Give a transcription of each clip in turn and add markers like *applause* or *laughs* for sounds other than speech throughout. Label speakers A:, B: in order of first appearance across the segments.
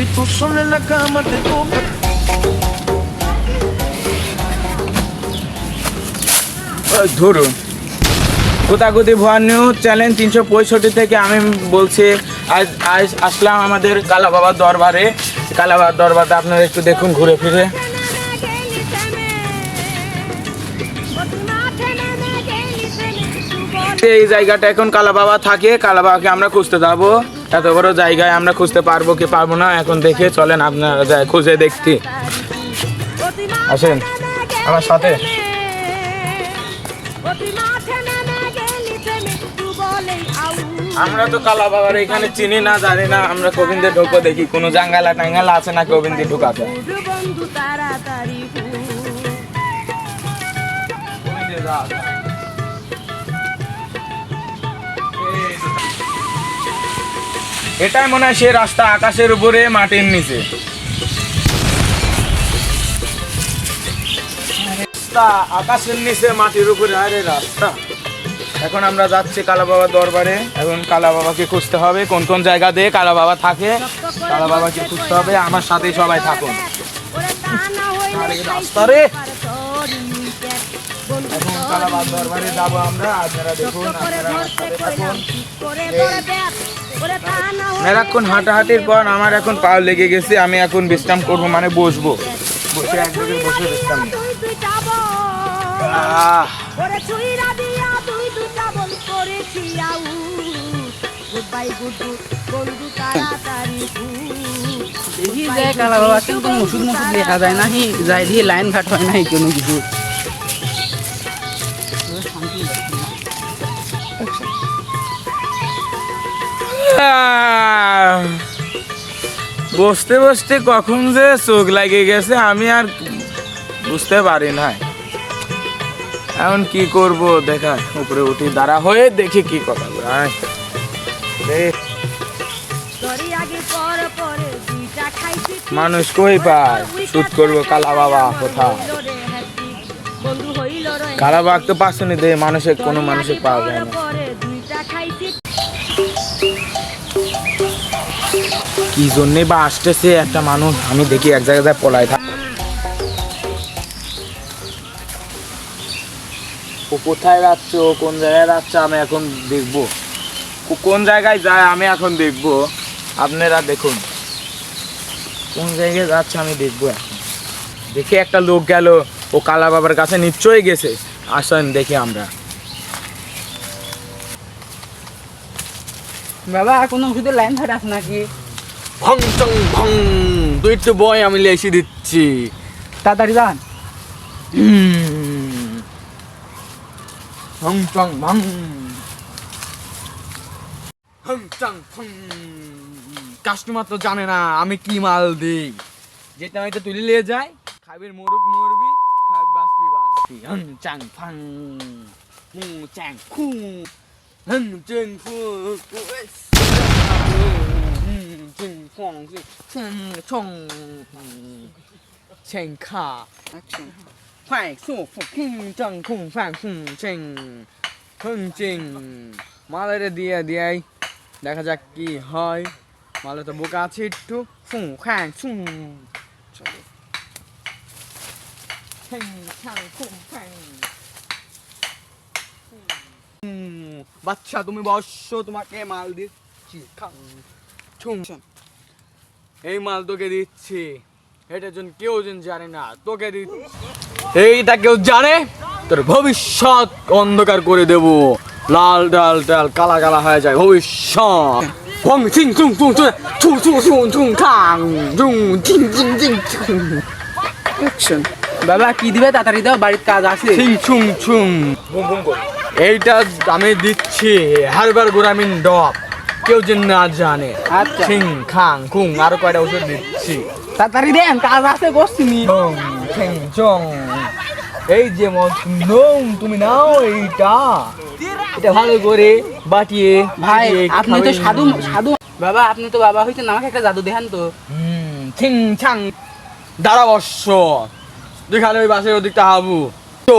A: Si tú sola en la cama te toca.
B: ধরুন কোথাকুতি ভুয়া channel তিনশো পঁয়ষট্টি থেকে আমি বলছি, আজ আজ আসলাম আমাদের কালা বাবার দরবারে। কালা বাবার দরবারটা আপনারা একটু দেখুন ঘুরে ফিরে। এই জায়গাটা এখন কালা বাবা থাকে, কালা বাবাকে আমরা খুঁজতে যাব। এত বড় জায়গায় আমরা খুঁজতে পারব কি পারব না? এখন দেখে চলেন আপনারা যায় খুঁজে দেখছি। আসেন আমার সাথে। আমরা তো কালা বাবার এখানে চিনি না জানি না আমরা গোবিন্দে ঢুকবো দেখি কোনো জাঙ্গালা টাঙ্গালা আছে না গোবিন্দে ঢুকাতে।
C: তাড়াতাড়ি
B: এটাই মনে হয় সে রাস্তা আকাশের উপরে মাটির নিচে। আকাশের নিচে মাটির উপরে আরে রাস্তা। এখন আমরা যাচ্ছি কালা বাবার দরবারে। এখন কালা বাবাকে খুঁজতে হবে কোন কোন জায়গা দিয়ে কালা বাবা থাকে কালা বাবাকে খুঁজতে হবে আমার সাথে সবাই থাকুন। রাস্তা রে। এখন কালা বাবার দরবারে যাব আমরা আপনারা দেখুন আপনারা থাকুন। মেলাক্ষণ হাঁটাহাঁটির পর আমার এখন পা লেগে গেছে, আমি এখন বিশ্রাম করব মানে বসবো। বসে বসে বিশ্রাম
D: দেখি যায় কালা বাবা, কিন্তু ওষুধ মষুধ লেখা যায় না যাই দিয়ে লাইন ঘাট হয় না কোনো কিছু।
B: বসতে বসতে কখন যে চোখ লাগে গেছে আমি আর বুঝতে পারি না এখন কি করব দেখা উপরে উঠি দাঁড়া হয়ে দেখি কি কথা মানুষ কই পায়? শুট করব কালা বাবা কোথাও কালা বাঘ তো পাঁচশো দে মানুষের কোনো মানুষের পাওয়া যায় না। কি জন্যে বা আসতেছে একটা মানুষ, আমি দেখি এক জায়গায় পলাই থাক। ও কোথায় যাচ্ছে কোন জায়গায় যাচ্ছে, আমি এখন দেখব। কোন জায়গায় যায়, আমি এখন দেখব। আপনারা দেখুন। কোন জায়গায় যাচ্ছে, আমি দেখব এখন। দেখি একটা লোক গেল, ও কালা বাবার কাছে নিশ্চয়ই গেছে। আসেন, দেখি আমরা।
D: বাবা, কোনো ওষুধের লাইন ঘাট আছে নাকি?
E: ভং চং ভং। তুই একটু বয় আমি লেসি দিচ্ছি।
D: তাড়াতাড়ি যান।
E: ভং চং ভং। ভং চং ভং। কাস্টমার তো জানে না আমি কি মাল দিই। যেটা হয়তো তুলে নিয়ে যায় খাবি মরুক মরবি খাবি বাসবি বাসবি হং চাং ফাং হু চাং খু হং চেং tung, fong, chung, chong, chen ka. Action. Quai, so, fo, king, chung, kung, fang, kung, cheng, kung, cheng. মালাইটা দিয়ে দিয়াই দেখা যাক কি হয় মালে তো বোকা আছে একটু ফুঁ খাং ফুঁ চলো বাচ্চা তুমি বসো তোমাকে মাল দিচ্ছি এই মাল তোকে দিচ্ছি। এটার জন্য কেউ যেন জানে না তোকে দিচ্ছি। এইটা কেউ জানে? তোর ভবিষ্যৎ অন্ধকার করে দেব। লাল ডাল ডাল কালা কালা হয়ে যায় ভবিষ্যৎ। হং চিং চুং চুং চুং চুং চুং চুং চুং ঠাং চুং চিং চিং চিং। চুং
D: বাবা কি দিবে? তাড়াতাড়ি দাও বাড়ির কাজ আছে।
E: চিং চুং চুং। এইটা আমি দিচ্ছি হারবার গ্রামীণ ডব কেউ যে না জানে।
D: আচ্ছা।
E: খাং খুং আরও কয়টা ওষুধ দিচ্ছি।
D: তাড়াতাড়ি দেন কাজ আছে করছি নি।
E: চং চং এই যে তুমি নাও এইটা। এটা ভালো করে বাটিয়ে
D: ভাই আপনি তো সাধু সাধু। বাবা আপনি তো বাবা হইতেন আমাকে একটা জাদু দেখান তো।
E: হুম, ছাং দাঁড়া বর্ষ দেখালে ওই বাসের ওদিকটা হাবু। তো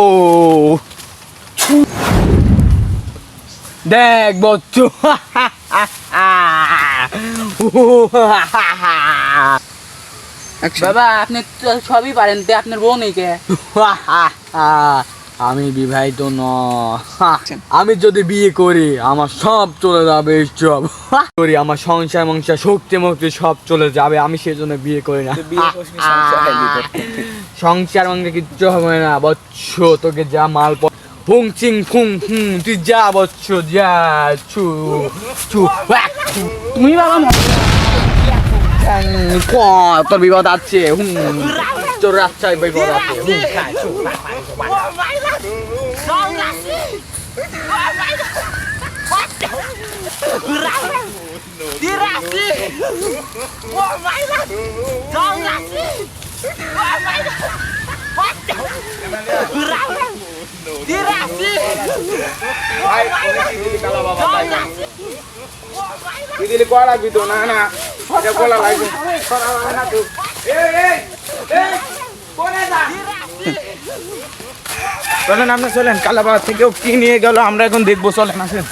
E: দেখ বচ্চু। *laughs*
D: বাবা আপনি সবই পারেন তে আপনার বউ নেই কে?
E: আমি বিবাহিত ন আমি যদি বিয়ে করি আমার সব চলে যাবে সব। করি আমার সংসার মংসার শক্তি মুক্তি সব চলে যাবে আমি সেজন্য বিয়ে করি না।
B: বিয়ে হবে না, সংসার হয়নি তোর।
E: সংসার মঙ্গে কিচ্ছু হবে না বচ্চ তোকে যা মাল প- ফুং চিং ফুং হুম তুই যা বচ্চ যা চু চু ওয়াক, চু।
D: তুমি বাবা
E: ঠ্যাং, ক, তোর বিপদ আছে হুম তোর রাস্তায় বিপদ আছে হুম খায়, চু, ওয়াক, ওয়াক, ওয়াক। ভাই, ওকে কি দিলি কালা বাবা, তাই না? কি দিলি কলা লাগবি তো না না এটা কলা লাগবে কলা লাগবে না তো এই এই এই কোনে যা
B: চলেন আপনি চলেন কালাবাদ থেকেও কি নিয়ে গেল আমরা এখন দেখব চলেন। আসেন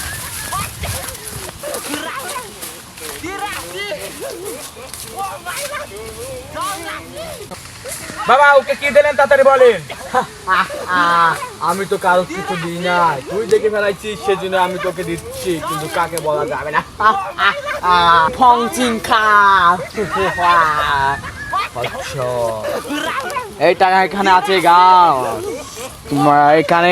B: বাবা ওকে কি দিলেন তাড়াতাড়ি বলেন?
E: আমি তো কারও কিছু দিই না তুই দেখে ফেলাইছিস সেজন্য আমি তোকে দিচ্ছি কিন্তু কাকে বলা যাবে না? ফং চিং আচ্ছা। এই টাকা এখানে আছে গাও। তোমার এখানে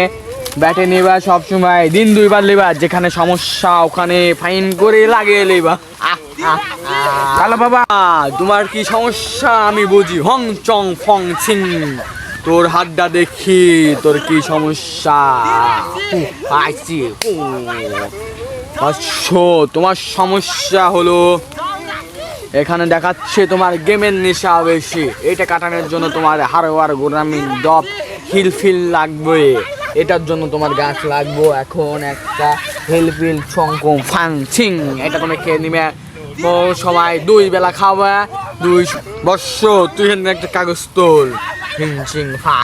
E: ব্যাটে নেবা সব সময় দিন দুইবার লেবা যেখানে সমস্যা ওখানে ফাইন করে লাগিয়ে লেবা
B: কালো বাবা।
E: তোমার কি সমস্যা? আমি বুঝি। হং, চং, ফং চিং তোর হাতটা দেখি, তোর কি সমস্যা? আইছি আচ্ছা তোমার সমস্যা হলো, এখানে দেখাচ্ছে তোমার গেমের নেশা বেশি। এটা কাটানোর জন্য তোমার হারোয়ার গোরামিন ডপ হিল ফিল লাগবে। এটার জন্য তোমার গাছ লাগবো। এখন একটা হিল ফিল ছংকং ফাং, ছিং। এটা তুমি খেয়ে নিবে। সময় দুই বেলা খাওয়া, দুই বর্ষ তুই একটা কাগজ তোল। হিং, চিং ফা।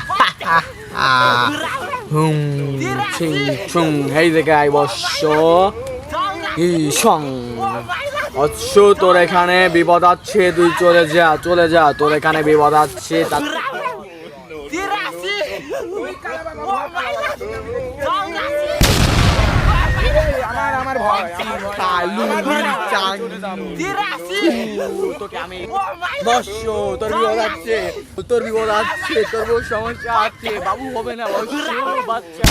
E: হুম, চিং ছুং এই জায়গায় বর্ষ সং? অচ্ছ, তোর এখানে বিপদ আছে, তুই চলে যা চলে যা, তোর এখানে বিপদ আছে, তা-
B: আমার ভয়।
E: কালু চাং। তোকে আমি বর্ষ তোর বিপদ আছে। তোর বিপদ আছে তোর বহু সমস্যা আছে। বাবু হবে না বর্ষ বাচ্চা।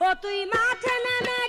C: ও তুই মাঠে নেমে